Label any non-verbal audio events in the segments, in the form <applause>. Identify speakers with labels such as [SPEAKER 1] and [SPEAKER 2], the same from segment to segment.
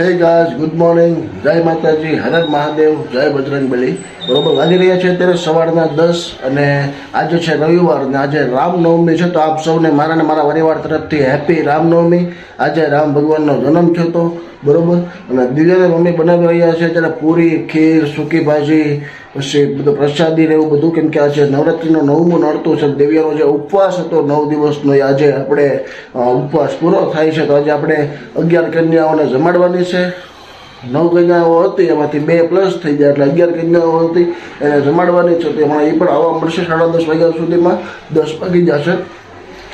[SPEAKER 1] હે ગાઝ good morning જય માતાજી હરર મહાદેવ જય બજરંગ બલી બરોબર, વાગી રહ્યા છે અત્યારે સવારના દસ અને આજે છે રવિવાર અને આજે રામનવમી છે, તો આપ સૌને મારા ને મારા પરિવાર તરફથી હેપી રામનવમી. આજે રામ ભગવાનનો જન્મ થયો હતો. બરોબર? અને દિવ્યાને મમ્મી બનાવી રહ્યા છે ત્યારે પૂરી, ખીર, સૂકી ભાજી, પછી બધું પ્રસાદી ને એવું બધું કેમ કે આજે નવરાત્રિનો નવમો નડતું છે, દિવ્યાનો જે ઉપવાસ હતો નવ દિવસનો, એ આજે આપણે ઉપવાસ પૂરો થાય છે. તો આજે આપણે અગિયાર કન્યાઓને જમાડવાની છે. નવ કન્યાઓ હતી, એમાંથી બે પ્લસ થઈ ગયા, એટલે અગિયાર કન્યાઓ હતી, એને જમાડવાની છે. તો એમાં એ પણ આવવા મળશે સાડા દસ વાગ્યા સુધીમાં, દસ વાગી જશે.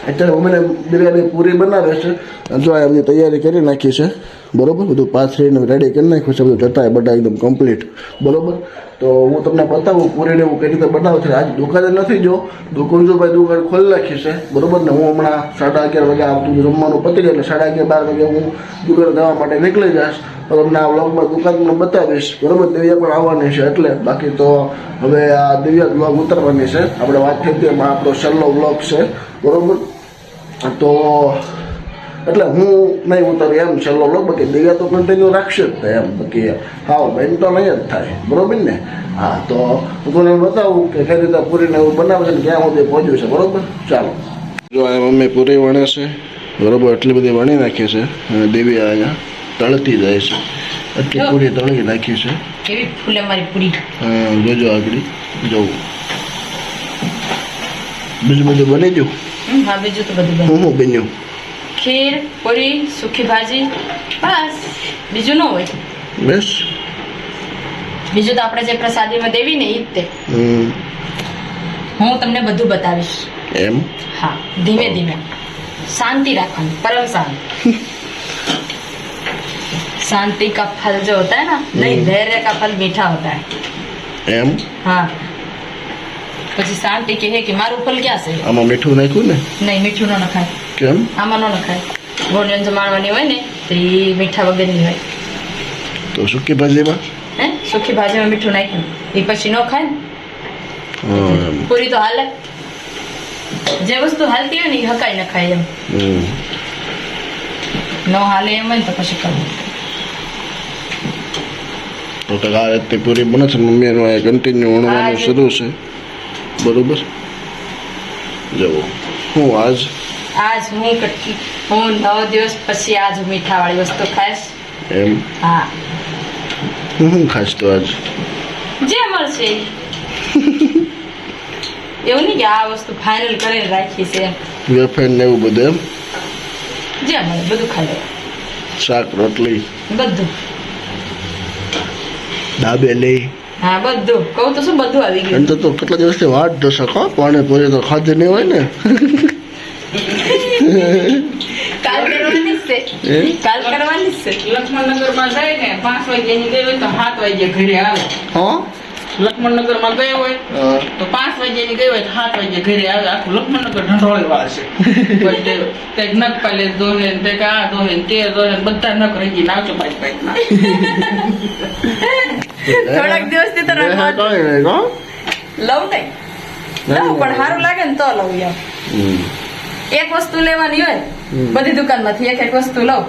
[SPEAKER 1] અત્યારે મમ્મીને બિરયાની પૂરી બનાવે છે. જો આ તૈયારી કરી નાખી છે. બરોબર? બધું પાથરીને રેડી કરી નાખ્યું છે. બધું ચટાઈ બટા એકદમ કમ્પ્લીટ બરોબર? તો હું તમને બતાવું પૂરીને હું કઈ રીતે બનાવું છું. આજ દુકાને નથી જો. દુકાન જો ભાઈ દુકાન ખોલી નાખી છે. બરોબર ને? હું હમણાં સાડા અગિયાર વાગે આવતું જમવાનું પતી ગયું એટલે સાડા અગિયાર બાર વાગે હું દુકાન જવા માટે નીકળી જઈશ તમને આ વ્લોગમાં દુકાન બતાવીશ. બરાબર? દિવ્યા પણ આવવાની છે એટલે. બાકી તો હવે આ દિવ્યા બ્લોગ ઉતરવાની છે. આપણે વાત થઈ હતી આપણો છેલ્લો વ્લોગ છે. બરોબર? તો એટલે હું નહીં ઉતર એમ છેલ્લો લો બાકી દિવ્યા તો કન્ટિન્યુ રાખશે જ તે એમ બાકી હા બેન તો નહીં જ થાય બરોબર ને? હા તો હું તમને બતાવું કે કઈ રીતે પૂરીને એવું બનાવે છે ને ક્યાં સુધી પહોંચ્યું છે બરોબર? ચાલો. જો આ મમ્મી પૂરી વણે છે બરોબર એટલી બધી વણી નાખી છે અને દેવી અહીંયા તળતી જાય છે એટલી પૂરી તળી નાખી છે.
[SPEAKER 2] કેવી ફૂલે મારી પૂરી.
[SPEAKER 1] હા, જોજો આગળ જવું. બીજું બધું બની ગયું?
[SPEAKER 2] હા બીજું તો બધું બને
[SPEAKER 1] હું હું બન્યું
[SPEAKER 2] ખીર પૂરી સૂકી ભાજી બસ બીજું ન હોય
[SPEAKER 1] બસ
[SPEAKER 2] બીજું તો આપણે જે પ્રસાદીમાં દેવી ને ઈ જ તે
[SPEAKER 1] હમ,
[SPEAKER 2] હું તમને બધું બતાવીશ
[SPEAKER 1] એમ
[SPEAKER 2] હા ધીમે ધીમે શાંતિ રાખવાની પરમ શાંત शांति का फल जो होता है ना नहीं धैर्य का फल मीठा होता है
[SPEAKER 1] એમ
[SPEAKER 2] हाँ પછી શાંતિ કહે કે મારું ફલ ક્યાં છે?
[SPEAKER 1] આમાં મીઠું નાખ્યું ને?
[SPEAKER 2] નહીં મીઠું ન નખાય.
[SPEAKER 1] કેમ?
[SPEAKER 2] આમાં ન નખાય. ગોળીઓ જમાડવાની હોય ને તો એ મીઠા વગરની હોય.
[SPEAKER 1] તો સૂકી ભાજીમાં?
[SPEAKER 2] હે? સુખી ભાજીમાં મીઠું નાખ્યું. એ પછી ન ખાય ને? પૂરી તો હાલે. જે વસ્તુ હાલતી હોય ને એ હકાઈ ન ખાય એમ ન હાલે એમ હોય તો પછી કરવું
[SPEAKER 1] તો તો આ રીતે પૂરી બને છે મમ્મી એનું કન્ટિન્યુ વણવાનું શરૂ છે. બરોબર? જવો હું આજ
[SPEAKER 2] આજ હું કટકી. હું નવ દિવસ પછી આજ મીઠા વાળી વસ્તુ ખાઈશ.
[SPEAKER 1] એમ?
[SPEAKER 2] હા.
[SPEAKER 1] હું શું ખાઈશ તો આજ?
[SPEAKER 2] જે મળશે. એવું નહીં કે આ વસ્તુ ફાઇનલ કરીને રાખી છે.
[SPEAKER 1] વેફર ને એવું બધું એમ?
[SPEAKER 2] જે મળે બધું ખાઈ
[SPEAKER 1] શાક રોટલી?
[SPEAKER 2] બધું.
[SPEAKER 1] દાબેલી
[SPEAKER 2] હા બધું. કહું તો શું બધું આવી
[SPEAKER 1] એમ
[SPEAKER 2] ગયું
[SPEAKER 1] તો તો કેટલા દિવસથી વાત જશે કો પાણીપુરી તો ખાધી નહીં હોય ને.
[SPEAKER 2] કાલ કરવાની છે. કાલ કરવાની છે.
[SPEAKER 3] લક્ષ્મણનગર જાય ને પાંચ વાગ્યા ની ગઈ હોય તો સાત વાગ્યે ઘરે આવે.
[SPEAKER 1] હા?
[SPEAKER 3] લક્ષ્મણનગરમાં હોય તો પાંચ વાગ્યા ની હોય તો સાત વાગ્યે ઘરે આવે. આખું લક્ષ્મણનગર ઢંઢોળી વાળશે છે તે કંઈક નખ પાલે દોહે ને કંઈક આ દોહે ને તે દોહે બધા નખ રહી ગઈ નાચો પાછી પાછી ના
[SPEAKER 2] થોડાક દિવસથી તો
[SPEAKER 1] લવ નહીં?
[SPEAKER 2] લઉં પણ સારું લાગે ને તો લઉં
[SPEAKER 1] યાર.
[SPEAKER 2] એક વસ્તુ લેવાની હોય. બધી દુકાનમાંથી એક એક વસ્તુ લઉં.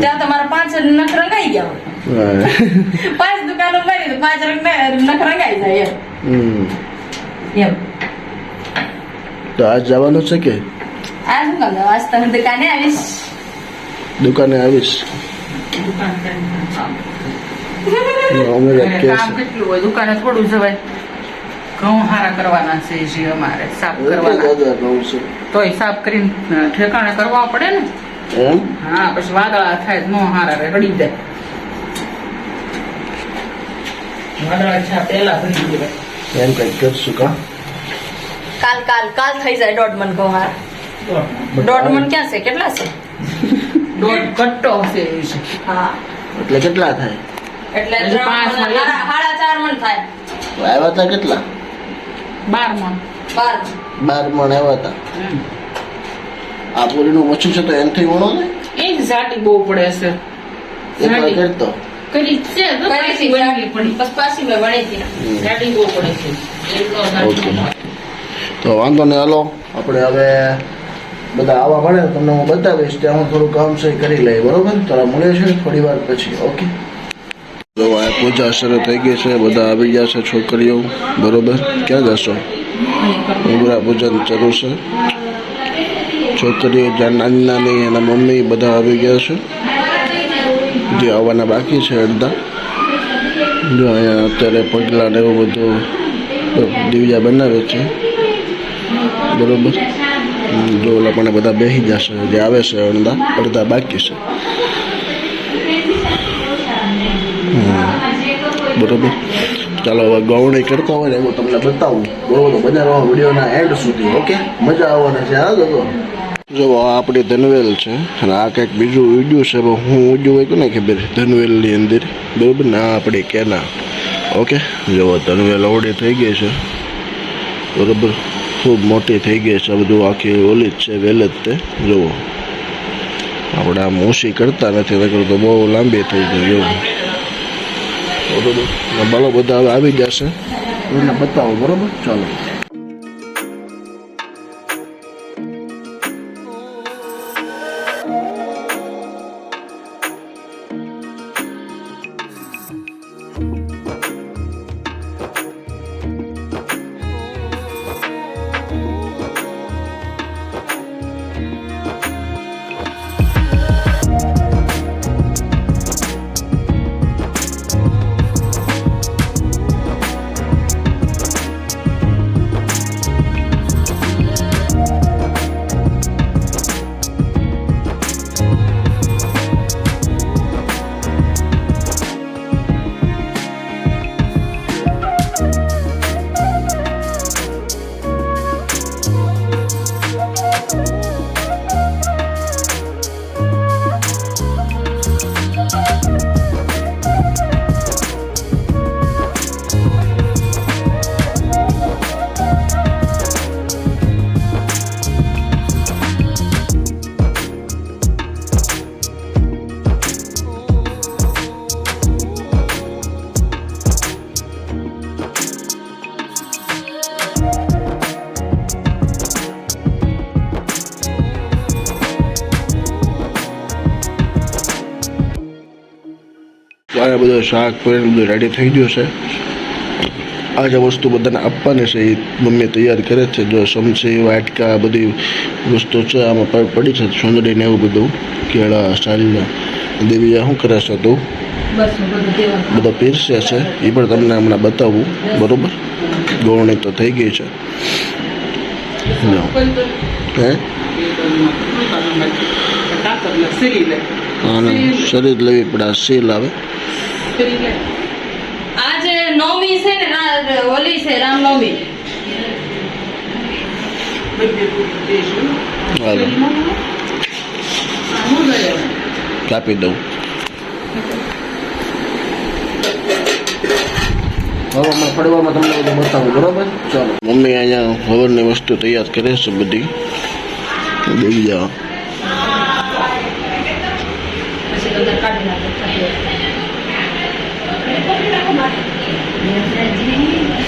[SPEAKER 2] ત્યાં તમારા પાંચ નખ રંગાઈ ગયા હોય. <laughs> પાંચ દુકાનો મારી પાંચ નખ રંગાઈ જાય. એમ.
[SPEAKER 1] તો આજ જવાનું છે કે?
[SPEAKER 2] આજ હું કામ આજ તમે દુકાને આવીશ.
[SPEAKER 1] દુકાને આવીશ.
[SPEAKER 3] દુકાન કામ. કેટલું હોય? દુકાને થોડું જવાય. ઘઉં હારા કરવાના છે જે અમારે સાફ કરવાના. તોય સાફ કરીને ઠેકાણે કરવા પડે ને? હા પછી વાદળા થાય નો હારા રે રડી જાય. વાદળા છે પેલા ભરી દેવાય
[SPEAKER 1] એમ કંઈક કરશું કા?
[SPEAKER 2] કાલ કાલ કાલ થઈ જાય દોઢ મન ઘઉં હાર. દોઢ મન ક્યાં છે? કેટલા છે?
[SPEAKER 3] દોઢ કટ્ટો છે.
[SPEAKER 2] હા.
[SPEAKER 1] એટલે કેટલા થાય?
[SPEAKER 2] એટલે
[SPEAKER 3] પાંચ
[SPEAKER 2] મણ,
[SPEAKER 3] મણ
[SPEAKER 2] સાડા સાડા ચાર મણ થાય.
[SPEAKER 1] આવ્યા હતા કેટલા?
[SPEAKER 3] બાર મણ.
[SPEAKER 2] બાર
[SPEAKER 1] બાર મણ આવ્યા હતા આ પૂરીનું ઓછું છે તો એનથી વણો ને?
[SPEAKER 3] એ ઝાટી બહુ પડે છે.
[SPEAKER 1] એક
[SPEAKER 3] ઝાટી
[SPEAKER 1] કરતો.
[SPEAKER 3] કરી છે તો પાછી
[SPEAKER 2] હતી
[SPEAKER 3] પડી.
[SPEAKER 2] બસ પાછી મેં વણી હતી.
[SPEAKER 3] ઝાટી બહુ પડે છે.
[SPEAKER 1] તો વાંધો નહીં હાલો. આપણે હવે બધા આવા મળે તમને હું બતાવીશ ત્યાં હું થોડું કામ સહી કરી લઈ બરોબર? તો મળ્યો છે થોડી વાર પછી. ઓકે. પૂજા શરૂ થઈ ગઈ છે, બધા આવી ગયા છે છોકરીઓ. બરોબર? ક્યાં જશો? ઉમરા પૂજન શરૂ છે. છોકરીઓ જ્યાં નાની નાની એના મમ્મી બધા આવી ગયા છે. જે આવવાના બાકી છે અડધા. જો અહીંયા અત્યારે પગલાં ને એવું બધું દિવ્યા બનાવે છે. બરોબર? જો ઓલા પણ બધા બેસી જશે જે આવે છે અડધા અડધા બાકી છે હમ. બરોબર ચાલો હવે ગવણી કરતો હોય ને એવું તમને બતાવું. બરોબર તો બજાર વિડીયોના એન્ડ સુધી, ઓકે? મજા આવવાની છે, હા જો જો, આ આપણી ધનવેલ છે અને આ કંઈક બીજું વીડિયો છે હું ઉડ્યું હોય કોને ખબર. ધનવેલની અંદર. બરોબર? ને આ આપણી કેના ઓકે? જો, ધનવેલ અવડી થઈ ગઈ છે. બરોબર? ખૂબ મોટી થઈ ગઈ છે બધું આખી ઓલી જ છે, વેલ જ તે. જુઓ આપણે આમ ઓછી કરતા નથી, નકર તો બહુ લાંબી થઈ ગઈ એવું બરોબર બાલો બધા આવી જશે. એને બતાવો બરોબર? ચાલો. આ બધું શાક પનીર બધું રેડી થઈ ગયું છે. આ જે વસ્તુ બધાને આપવાની છે એ મમ્મી તૈયાર કરે છે. જો સમસી વાટકા બધી વસ્તુ છે આમાં પડી છે સુંદરી ને એવું બધું. કેળા સાલના દેવીયા શું કરે છે તું?
[SPEAKER 2] બધું
[SPEAKER 1] પીરસે છે. એ પણ તમને હમણાં બતાવું. બરાબર? ગોળણી તો થઈ ગઈ છે. હે? શરીર લેવી પડે સીલ આવે.
[SPEAKER 2] આજે નવમી છે ને હોલી છે રામનવમી
[SPEAKER 1] કાપી દઉં. હવામાં પડવામાં તમને બધું બતાવું બરોબર? ચાલો. મમ્મી અહીંયા હવનની વસ્તુ તૈયાર કરે છે બધી. દેવી જાઓ
[SPEAKER 2] પછી બધા કાઢી નાખે લઈ રાખો ચુંદડી ઓઢી જાઓ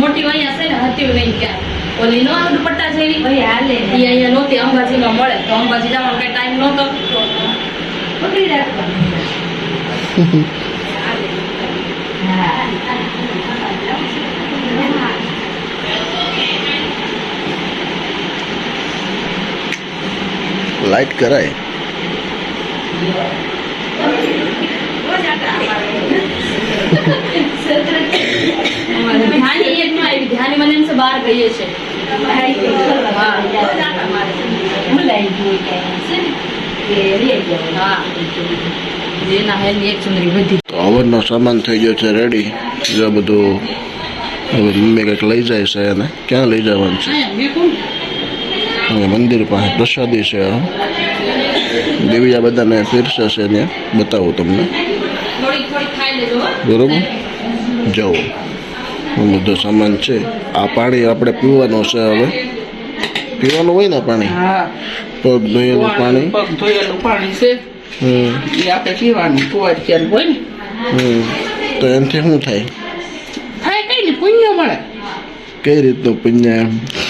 [SPEAKER 2] મોટી અહીંયા છે ને હતી નહીં ક્યાં? ઓલી નો દુપટ્ટા જેવી? ભાઈ હાલે. એ અહીંયા નહોતી અંબાજીમાં મળે. તો અંબાજી જવાનો કઈ ટાઈમ નહોતો. પકડી રાખો.
[SPEAKER 1] લાઈટ કરાય.
[SPEAKER 2] ધ્યાની એક
[SPEAKER 1] સામાન થઈ ગયો છે રેડી જો બધું હવે મમ્મી કંઈક લઈ જાય છે એને. ક્યાં લઈ જવાનું છે? અહીંયા મંદિર પાસે પ્રસાદી છે દેવીજા બધાને ફેરશે છે ને બતાવું તમને
[SPEAKER 2] થોડી થોડી ખાઈ લેજો હો.
[SPEAKER 1] બરોબર? જાઓ બધો સામાન છે. આ પાણી આપણે પીવાનું છે હવે. પીવાનું હોય ને પાણી? પગ ધોયેલું પાણી?
[SPEAKER 3] પગ ધોયેલું પાણી છે.
[SPEAKER 1] હમ.
[SPEAKER 3] એ આપણે પીવાનું કુવાર ચાલ હોય ને.
[SPEAKER 1] તો એનાથી શું થાય?
[SPEAKER 3] થાય કઈ નહીં પુણ્ય મળે.
[SPEAKER 1] કઈ રીતનું પુણ્ય એમ?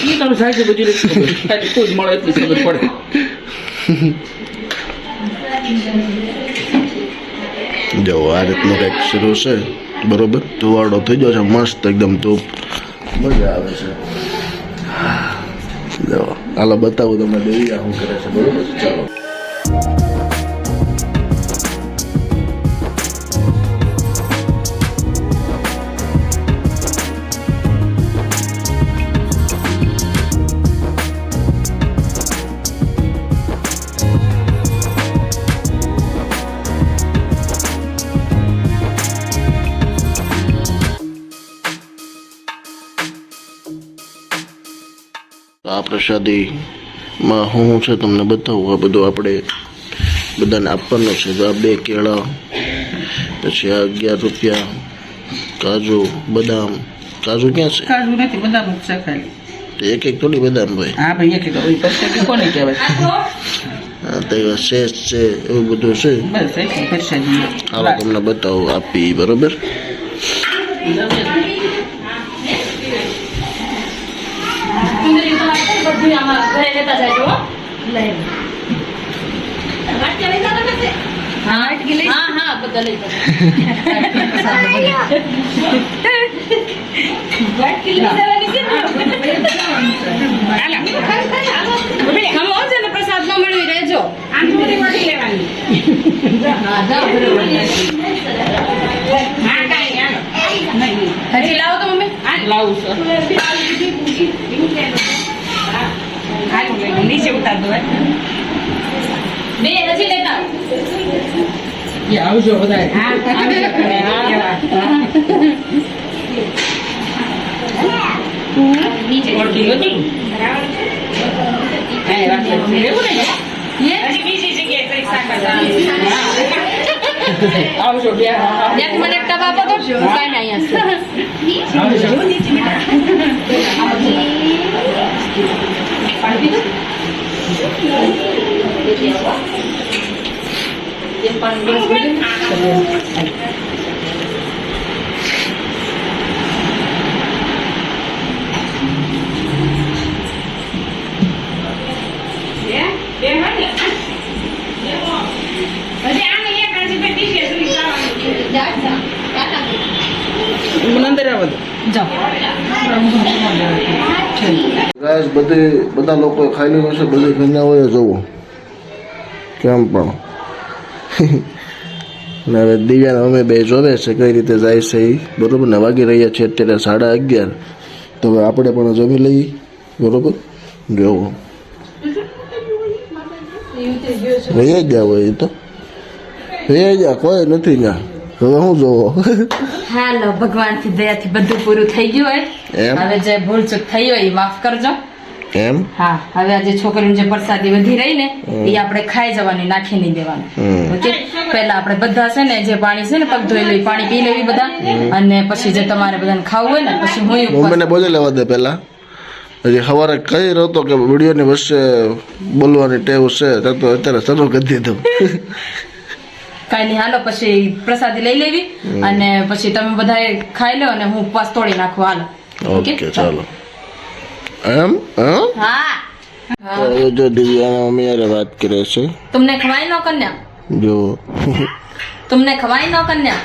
[SPEAKER 3] એ તમે સાચી બધી રીતે કોઈ જ મળે એટલી ખબર પડે. <laughs>
[SPEAKER 1] જો, આ રીતનું કંઈક શરૂ છે, બરોબર? તુવાડો થઈ ગયો છે, મસ્ત એકદમ ધૂપ. મજા આવે છે. જો, હાલો, બતાવું તમને દેવી શું કરે છે, બરોબર? ચાલો. આ પ્રસાદીમાં હું હું છે તમને બતાવું. આ બધું આપણે બધાને આપવાનું છે. તો આ બે કેળા પછી આ અગિયાર રૂપિયા કાજુ બદામ. કાજુ ક્યાં છે?
[SPEAKER 3] કાજુ નથી બદામ છે ખાલી.
[SPEAKER 1] તો એક એક થોડી બદામ ભાઈ
[SPEAKER 3] હા ભાઈ એક પછી કોને કહેવાય?
[SPEAKER 1] આ તો શેષ છે એવું બધું છે.
[SPEAKER 3] બસ
[SPEAKER 1] હાલો તમને બતાવું આપી બરોબર.
[SPEAKER 2] આપે ને ઘરે લેતા જાજો હો. લઈ વાટકી લઈ જાતો ને? હા હા બધા લઈ જાજો. વાટકી લઈ જવાની કે ના? ખમો ને પ્રસાદ ન મેળવી રહેજો હા જાઓ બરોબર. હજી લાવો તો મમ્મી
[SPEAKER 3] લાવું છું
[SPEAKER 2] બે નથી લેતા.
[SPEAKER 3] એ આવજો બધા
[SPEAKER 2] નીચે.
[SPEAKER 3] આવજો બે.
[SPEAKER 2] ત્યાંથી મને ટબ આપો તો કાંઈ નહીં અહીંયા
[SPEAKER 3] આવજો.
[SPEAKER 2] એક <laughs> પાણી ગ્લાસ
[SPEAKER 1] ગાઈસ બધી બધા લોકો ખાઈ લીધું છે બધી ઘરના હોય જવું કેમ પણ? <laughs> ને હવે દિવ્યાને અમે બે જોવે છે કઈ રીતે જાય છે એ બરાબર ને? વાગી રહ્યા છે અત્યારે સાડા અગિયાર. તો હવે આપણે પણ જમી લઈએ. બરોબર? જોવો રહી ગયા હોય એ તો. રહી ગયા? કોઈ નથી ત્યાં. હવે હું જોવો
[SPEAKER 2] હાલો ભગવાનથી દયાથી બધું પૂરું થઈ ગયું હોય. હવે જે ભૂલ ચૂક થઈ હોય એ માફ કરજો.
[SPEAKER 1] એમ?
[SPEAKER 2] હા હવે આજે છોકરીની જે પ્રસાદી વધી રહી ને એ આપણે ખાઈ જવાની નાખી નહીં દેવાની. ઓકે પહેલા આપણે બધા છે ને જે પાણી છે ને પગ ધોઈ લઈ પાણી પી લેવી બધા અને પછી જે તમારે બધાને ખાવું હોય ને પછી હું
[SPEAKER 1] મમ્મીને બોલી લેવા દે પહેલા. હજી સવારે કહી રહ્યો કે વિડીયોની વચ્ચે બોલવાની ટેવ છે તો તો અત્યારે શરૂ કરી દીધું.
[SPEAKER 2] કાંઈ નહીં હાલો પછી પ્રસાદી લઈ લેવી અને પછી તમે બધા ખાઈ લો અને હું ઉપવાસ તોડી નાખું હાલો.
[SPEAKER 1] ઓકે ચાલો. એમ હા
[SPEAKER 2] હા
[SPEAKER 1] તો એ જો દિવ્યાના મમ્મી યારે વાત કરે છે
[SPEAKER 2] तुमने खवाई नो कन्या
[SPEAKER 1] જો
[SPEAKER 2] तुमने खवाई नो कन्या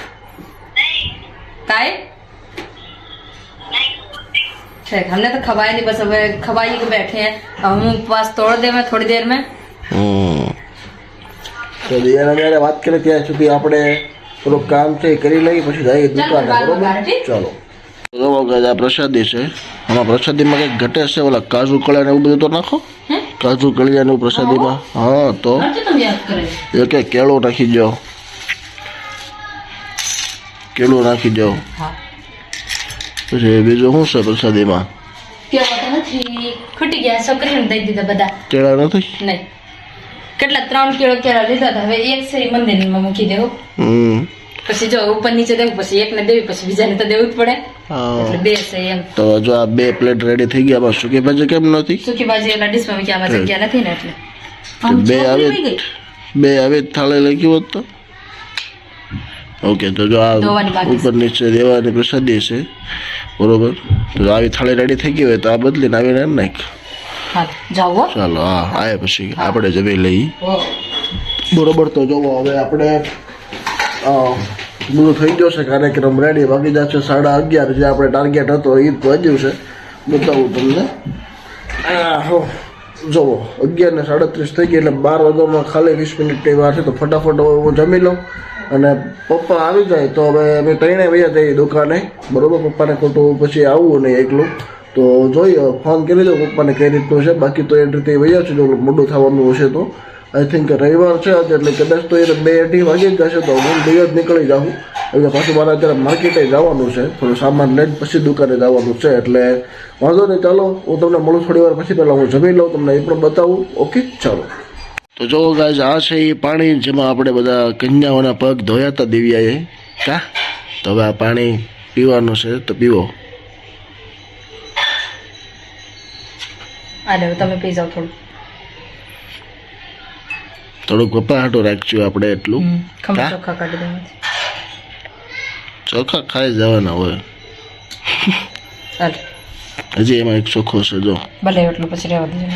[SPEAKER 2] काय ठीक हमने तो खवाई नहीं बस अब खवाई के बैठे हैं अब हम उपवास तोड़ दे मैं थोड़ी देर में
[SPEAKER 1] હમ તો દિવ્યાના જ્યારે વાત કરે ત્યાં સુધી આપણે થોડુંક કામ છે એ કરી લઈએ પછી જઈએ દુકાને
[SPEAKER 2] બાર
[SPEAKER 1] બરોબર
[SPEAKER 2] બાર, ઠીક?
[SPEAKER 1] ચાલો તો વગર આ પ્રસાદી છે આમાં પ્રસાદીમાં કંઈક ઘટે છે ઓલા કાજુ કળા ને એવું બધું તો નાખો કાજુ કળિયા નું પ્રસાદીમાં હા તો એક કેળું નાખી દો કેળું નાખી દો પછી બીજું શું છે પ્રસાદીમાં
[SPEAKER 2] ખૂટી ગયા છોકરીને દઈ દીધા બધા
[SPEAKER 1] કેળા નથી
[SPEAKER 2] નહીં કેટલા ત્રણ કિલો કેળા લીધા હતા હવે એક શ્રી મંદિરમાં મૂકી દેવું
[SPEAKER 1] હમ
[SPEAKER 2] પછી જો ઉપર નીચે દેવું પછી એકને દેવી પછી બીજાને તો દેવું જ પડે. એટલે બે છે એમ.
[SPEAKER 1] તો જો આ બે પ્લેટ રેડી થઈ ગયા બસ સુકી ભાજી કેમ નહોતી?
[SPEAKER 2] સુકી ભાજી એલા ડીશમાં મૂકી આમાં જગ્યા નથી ને એટલે.
[SPEAKER 1] બે આવે. બે આવે થાળે લખ્યું હોત તો? ઓકે તો જો આ ઉપર નીચે દેવાની પ્રસાદી છે. બરોબર? તો આવી થાળી રેડી થઈ ગઈ હોય તો આ બદલીને આવીને નાખ. ચાલો હા આવે પછી આપણે જમી લઈ બરોબર તો જોવો હવે આપણે બધું થઈ ગયો છે. કાર્યક્રમ રેડી વાગી છે સાડા અગિયાર જે આપણે ટાર્ગેટ હતો એ જ વાગ્યું છે. બતાવું તમને. હો, જોવો અગિયાર ને સાડત્રીસ થઈ ગઈ એટલે બાર વાગ્યામાં ખાલી વીસ મિનિટની વાર છે તો ફટાફટ હું જમી લઉં. અને પપ્પા આવી જાય તો હવે અમે ત્રણે વયા જઈએ દુકાને. બરોબર? પપ્પાને ખોટું પછી આવવું નહીં એકલું. તો જોઈએ ફોન કરી દો પપ્પાને કઈ રીતનું છે. બાકી તો એ રીતે વયા છે જો મોડું થવાનું હશે તો. આઈ થિંક રવિવાર છે આજે એટલે કદાચ તો એ બે અઢી વાગી જશે તો હું બે જ નીકળી જાઉં. એટલે પાછું મારે અત્યારે માર્કેટે જવાનું છે. થોડું સામાન લઈને પછી દુકાને જવાનું છે એટલે વાંધો નહીં, ચાલો. હું તમને મળું થોડી વાર પછી, પહેલાં હું જમી લઉં, તમને એ પણ બતાવું. ઓકે ચાલો. તો જો ગાય આ છે એ પાણી જેમાં આપણે બધા કન્યાઓના પગ ધોયા હતા દિવ્યાએ. કા? તો હવે આ પાણી પીવાનું છે. તો પીવો.
[SPEAKER 2] અરે તમે પી જાઓ થોડું.
[SPEAKER 1] થોડુંક પપ્પા હાટું રાખજો આપણે એટલું.
[SPEAKER 2] ચોખ્ખા
[SPEAKER 1] ચોખા ખાઈ જવાના હોય. હજી એમાં એક ચોખ્ખો છે જો.
[SPEAKER 2] ભલે એટલું પછી રહેવા દેજો.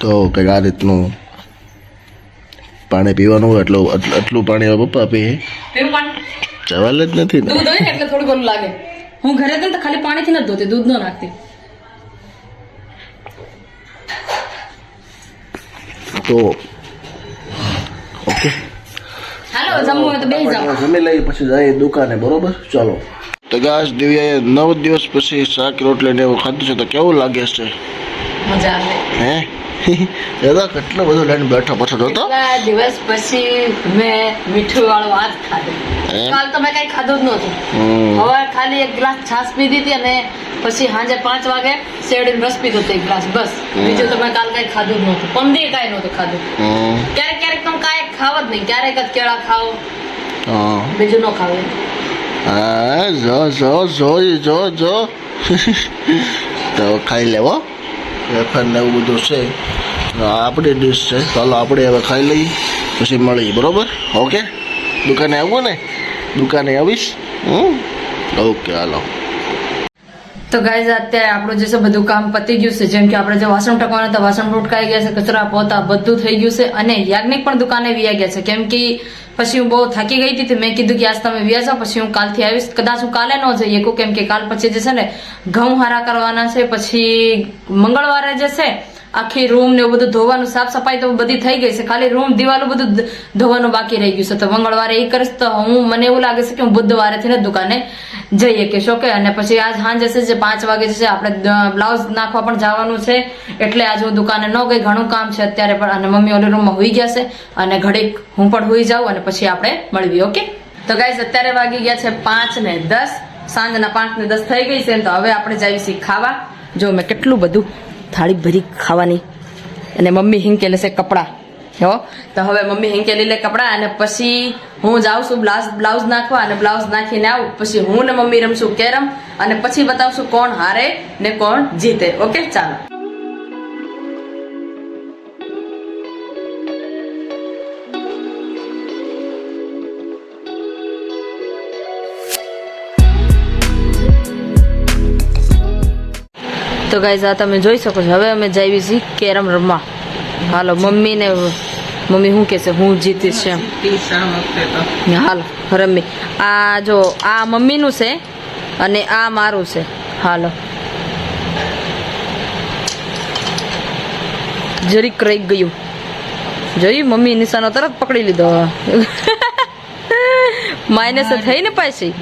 [SPEAKER 1] તો કંઈક આ રીતનું પાણી પીવાનું હોય એટલું આટલું- પાણી પપ્પા પીએ. સવાલ જ નથી ને.
[SPEAKER 2] દૂધ હોય ને એટલે થોડું ઘણું લાગે. હું ઘરે તો ખાલી પાણીથી નથી ધોતી દૂધ નો નાખતી.
[SPEAKER 1] તો ઓકે.
[SPEAKER 2] હાલો જમવું હોય તો બેસી જાઓ.
[SPEAKER 1] જમી લઈ પછી જઈએ દુકાને બરોબર? ચાલો. તો ગાશ દિવ્યાએ નવ દિવસ પછી શાક રોટલી ને એવું ખાધું છે તો કેવું લાગે છે?
[SPEAKER 2] મજા આવે.
[SPEAKER 1] હે? એ તો કેટલો બધો લઈને બેઠો પછી જોતો?
[SPEAKER 2] દિવસ પછી મેં મીઠું વાળું વાત ખાધું કાલ તો મેં કઈ ખાધું જ નહોતું. હવે ખાલી એક ગ્લાસ છાશ પીધી હતી અને પછી સાંજે પાંચ વાગે શેરડીનો રસ પીધો હતો એક ગ્લાસ બસ. બીજું તો મેં કાલ કઈ ખાધું જ નહોતું. પંદી કાંઈ નહોતું ખાધું. ક્યારેક ક્યારેક તો કાંઈ ખાવ જ નહીં. ક્યારેક જ કેળા ખાઓ બીજું ન ખાવ
[SPEAKER 1] હા જો જો જો જો જો. <laughs> તો ખાઈ લેવો. વેફર ને એવું બધું છે. આપણી ડીશ છે. ચાલો આપણે હવે ખાઈ લઈએ, પછી મળીએ, બરોબર? ઓકે દુકાને આવું ને. દુકાને આવીશ. હમ? ઓકે હાલો.
[SPEAKER 2] તો ગાઈઝ અત્યારે આપણું જે છે બધું કામ પતી ગયું છે. જેમ કે આપણે જે વાસણ ટકવાના હતા, વાસણ ઉટકાઈ ગયા છે, કચરા પોતા બધું થઈ ગયું છે. અને યાજ્ઞિક પણ દુકાને વ્યા ગયા છે. કેમ કે પછી હું બહુ થાકી ગઈ હતી મેં કીધું કે આજ તમે વ્યા જાઓ પછી હું કાલથી આવીશ. કદાચ હું કાલે ન જઈ શકું કેમ કે કાલ પછી જે છે ને, ઘઉં હારા કરવાના છે, પછી મંગળવારે જે છે આખી રૂમ ને બધું ધોવાનું સાફ સફાઈ તો બધી થઈ ગઈ છે. ખાલી રૂમ દિવાલો બધું ધોવાનું બાકી રહી ગયું છે. તો મંગળવારે એ કરીશ તો હું, મને એવું લાગે છે કે હું બુધવારે થી દુકાને જઈએ કે શોકે. અને પછી આજ સાંજ હશે જે પાંચ વાગે છે, આપણે બ્લાઉઝ નાખવા પણ જવાનું છે. એટલે આજ હું દુકાને ન ગઈ. ઘણું કામ છે અત્યારે પણ. અને મમ્મી ઓલી રૂમમાં હોઈ ગયા છે. અને ઘડીક હું પણ હોઈ જાઉં અને પછી આપણે મળવી ઓકે? તો ગાઈઝ અત્યારે વાગી ગયા છે પાંચ ને દસ. સાંજના પાંચ ને દસ થઈ ગઈ છે તો હવે આપણે છીએ ખાવા. જો મેં કેટલું બધું થાળી ભરી ખાવાની. અને મમ્મી હિંકે લેશે કપડાં. હો? તો હવે મમ્મી હિંકેલી લે કપડાં અને પછી હું જાઉં છું બ્લાઉઝ બ્લાઉઝ નાખવા અને બ્લાઉઝ નાખીને આવું. પછી હું ને મમ્મી રમશું કેરમ અને પછી બતાવશું કોણ હારે ને કોણ જીતે. ઓકે? ચાલો. તો ગાઈઝ આ તમે જોઈ શકો છો. હવે અમે જઈએ છીએ કેરમ રમવા. હાલો મમ્મી ને મમ્મી શું કે છે? હું જીતીશ એમ. હાલો, રમી. આ જો, આ મમ્મીનું છે અને આ મારું છે. હાલો. જરીક રહી ગયું. જોયું? મમ્મી નિશાનો તરત પકડી લીધો. <laughs> માઇનસ થઈ ને પાછી.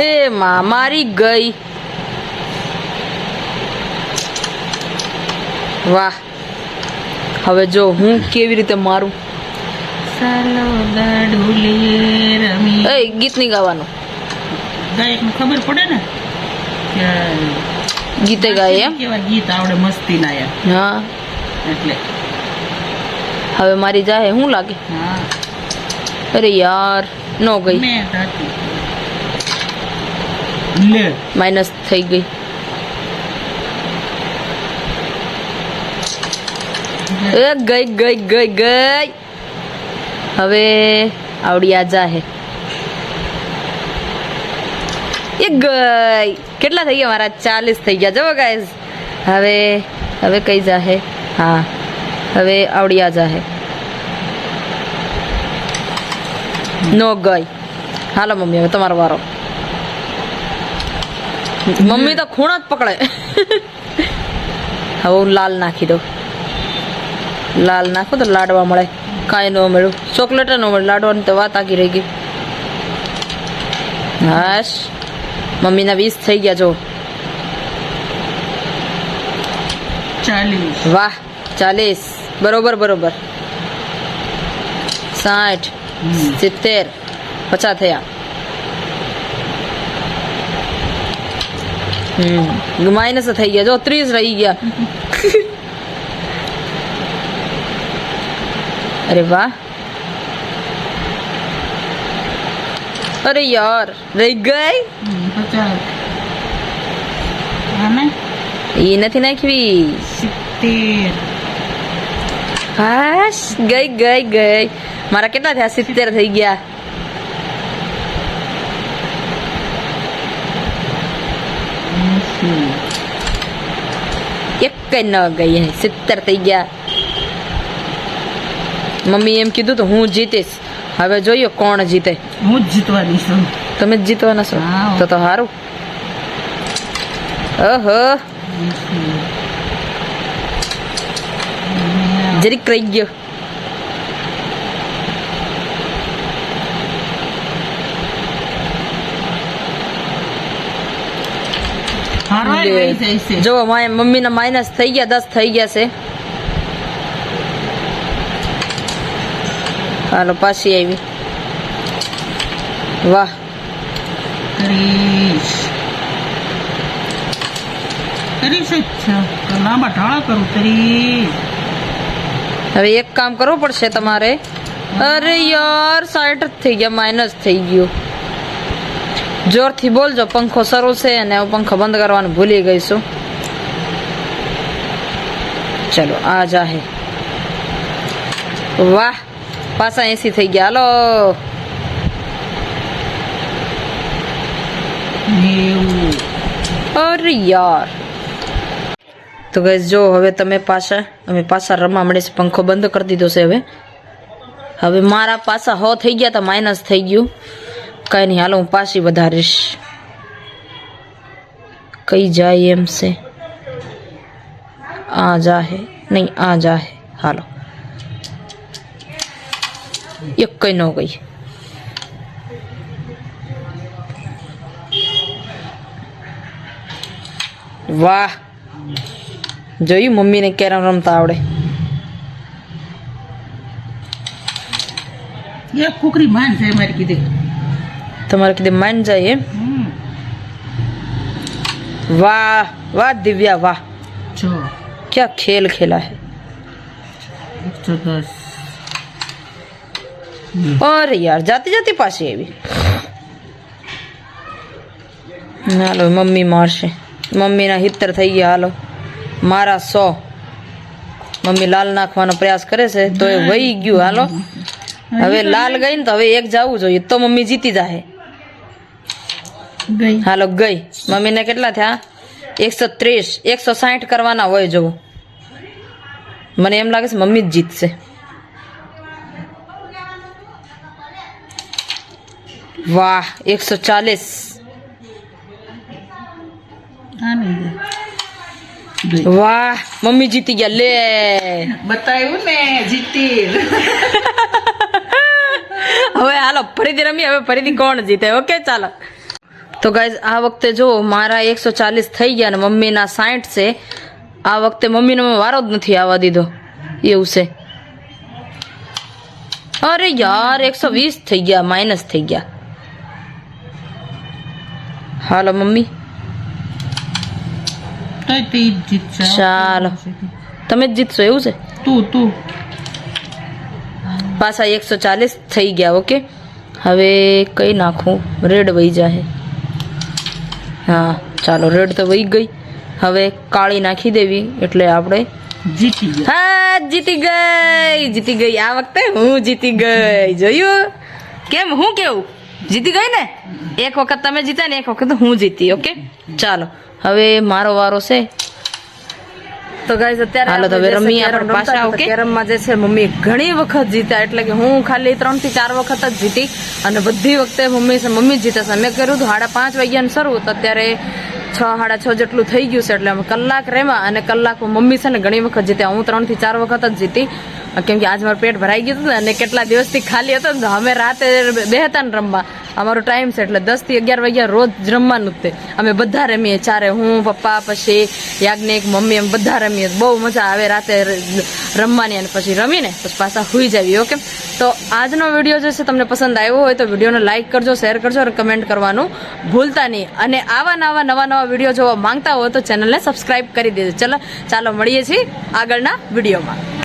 [SPEAKER 2] એ માં મારી ગઈ. વાહ. હવે જો હું કેવી રીતે મારું? એ ગીત નહીં ગાવાનું.
[SPEAKER 3] ગાયકને ખબર પડે ને?
[SPEAKER 2] ગીતે ગાય એમ?
[SPEAKER 3] કેવા ગીત આવડે મસ્તી ના એમ?
[SPEAKER 2] હા.
[SPEAKER 3] એટલે.
[SPEAKER 2] હવે મારી જાહે શું લાગે?
[SPEAKER 3] હા.
[SPEAKER 2] અરે યાર નો ગઈ.
[SPEAKER 3] મેં લે.
[SPEAKER 2] માઇનસ થઈ ગઈ. એ ગઈ ગઈ ગઈ ગઈ. હવે આવડી આ જાહે એ ગઈ. કેટલા થઈ ગયા? મારા ચાલીસ થઈ ગયા. જો ગાઈઝ હવે હવે કઈ જાહે હા? હવે આવડી આ જાહે નો ગઈ. હાલો મમ્મી, હવે તમારો વારો. મમ્મી તો ખૂણ જ પકડે. હવે હું લાલ નાખી દઉં. લાલ નાખો તો લાડવા મળે. કાંઈ ન મળ્યું. ચોકલેટ ન મળે લાડવાની તો વાત આગી રહી ગઈ. હાશ મમ્મીના વીસ થઈ ગયા જો વાહ ચાલીસ. બરોબર બરોબર. સાઠ. સિત્તેર. પચાસ થયા. હમ. માઇનસ થઈ ગયા. જો ત્રીસ રહી ગયા. અરે વાહ. અરે યાર રહી ગઈ? એ નથી નાખવી.
[SPEAKER 3] સિત્તેર.
[SPEAKER 2] હાશ ગઈ ગઈ ગઈ. મારા કેટલા થયા? સિત્તેર થઈ ગયા. એક કઈ ન ગઈ સિત્તેર થઈ ગયા મમ્મી એમ કીધું તો હું જીતીશ હવે જોઈએ કોણ જીતે
[SPEAKER 3] હું જ જીતવાની છું
[SPEAKER 2] તમે જ જીતવાના છો તો તો સારું ઓહો જરીક રહી ગયો
[SPEAKER 3] હારવાય વહી જાય છે
[SPEAKER 2] જો મમ્મીના માઇનસ થઈ ગયા દસ થઈ ગયા છે. હાલો પાછી આવી. વાહ. હવે એક કામ કરવું પડશે તમારે. અરે યાર સાઠ થઈ ગયા માઇનસ થઈ ગયું. જોરથી બોલજો, પંખો શરૂ છે અને હું પંખો બંધ કરવાનું ભૂલી ગઈ છું. ચલો, આ જાહે. વાહ, પાછા એસી થઈ ગયા. હાલો. અરે યાર. તો ગઈ જો હવે તમે પાછા, અમે પાછા રમવા મળે છે પંખો બંધ કરી દીધો છે હવે. હવે મારા પાછા હો થઈ ગયા તો માઇનસ થઈ ગયું. કઈ નહીં હાલો હું પાછી વધારીશ. કઈ જાય એમ છે. આ જાહે, નહીં, આ જાહે. હાલો. એક કઈ ન ગઈ. વાહ. જોયું મમ્મીને કેરમ રમતા આવડે.
[SPEAKER 3] એક કુકરી માન છે મારી કીધી.
[SPEAKER 2] તમારે કીધે માન જાય એમ
[SPEAKER 3] હમ.
[SPEAKER 2] વાહ વાહ દિવ્યા વાહ
[SPEAKER 3] છ
[SPEAKER 2] क्या खेल खेला है
[SPEAKER 3] એકસો દસ
[SPEAKER 2] અરે યાર જાતી જાતી પાછી આવી હાલો મમ્મી મારશે મમ્મીના હિત્તર થઈ ગયા હાલો મારા સો મમ્મી લાલ નાખવાનો પ્રયાસ કરે છે તો એ વહી ગયું હાલો હવે લાલ ગઈ ને તો હવે એક જવું જોઈએ તો મમ્મી જીતી જાહે
[SPEAKER 3] ગઈ.
[SPEAKER 2] હાલો ગઈ. મમ્મીને કેટલા થયા? એકસો ત્રીસ. એકસો સાઠ કરવાના હોય જવું મને એમ લાગે છે મમ્મી જ જીતશે. વાહ એકસો ચાલીસ. વાહ મમ્મી જીતી ગયા. લે.
[SPEAKER 3] બતાવ્યું ને જીતી. <laughs>
[SPEAKER 2] હવે હાલો ફરીથી રમી હવે ફરીથી કોણ જીતે? ઓકે ચાલો. તો ગાઈઝ આ વખતે જો મારા એકસો ચાલીસ થઈ ગયા ને મમ્મીના સાઠ છે આ વખતે મમ્મીનો મેં વારો જ નથી આવવા દીધો. એવું છે. અરે યાર એકસો વીસ થઈ ગયા માઇનસ થઈ ગયા. હાલો મમ્મી. ચાલો. તમે જ જીતશો એવું છે?
[SPEAKER 3] તું તું.
[SPEAKER 4] પાછા એકસો ચાલીસ થઈ ગયા ઓકે હવે કઈ નાખું? રેડ વહી જાય હા ચાલો રેડ તો વહી ગઈ. હવે કાળી નાખી દેવી એટલે આપણે
[SPEAKER 3] જીતી ગયા.
[SPEAKER 4] હા જીતી ગઈ જીતી ગઈ. આ વખતે હું જીતી ગઈ. જોયું? કેમ હું કેવું? જીતી ગઈ ને? એક વખત તમે જીત્યા ને એક વખત હું જીતી ઓકે? ચાલો હવે મારો વારો છે.
[SPEAKER 2] તો ગાઈઝ અત્યારે
[SPEAKER 4] હાલો તો હવે
[SPEAKER 2] આપણે
[SPEAKER 4] પાછા,
[SPEAKER 2] રમતા કેરમમાં જે છે મમ્મી ઘણી વખત જીત્યા એટલે કે હું ખાલી ત્રણથી ચાર વખત જ જીતી અને બધી વખતે મમ્મી છે મમ્મી જ જીતે છે મેં કર્યું હતું સાડા પાંચ વાગ્યાનું શરૂ તો અત્યારે છ સાડા છ જેટલું થઈ ગયું છે એટલે અમે કલાક રેવા અને કલાક મમ્મી છે ને ઘણી વખત જીત્યા. હું ત્રણથી ચાર વખત જ જીતી. કેમ કે આજ મારું પેટ ભરાઈ ગયું હતું અને કેટલા દિવસથી ખાલી હતો ને અમે રાતે બેહતા ને રમવા. અમારો ટાઈમ છે એટલે દસથી અગિયાર વાગ્યા રોજ રમવાનું જ તે. અમે બધા રમીએ, ચારે હું, પપ્પા, પછી યાજ્ઞિક, મમ્મી એમ બધા રમીએ. બહુ મજા આવે રાતે રમવાની અને પછી રમીને પછી પાછા હુઈ જાવી ઓકે તો આજનો વીડિયો જે છે તમને પસંદ આવ્યો હોય તો વિડીયોને લાઇક કરજો શેર કરજો અને કમેન્ટ કરવાનું ભૂલતા નહીં. અને આવા નવા નવા નવા વીડિયો જોવા માંગતા હોય તો ચેનલને સબસ્ક્રાઈબ કરી દેજો. ચલો, ચાલો, મળીએ છીએ આગળના વિડીયોમાં.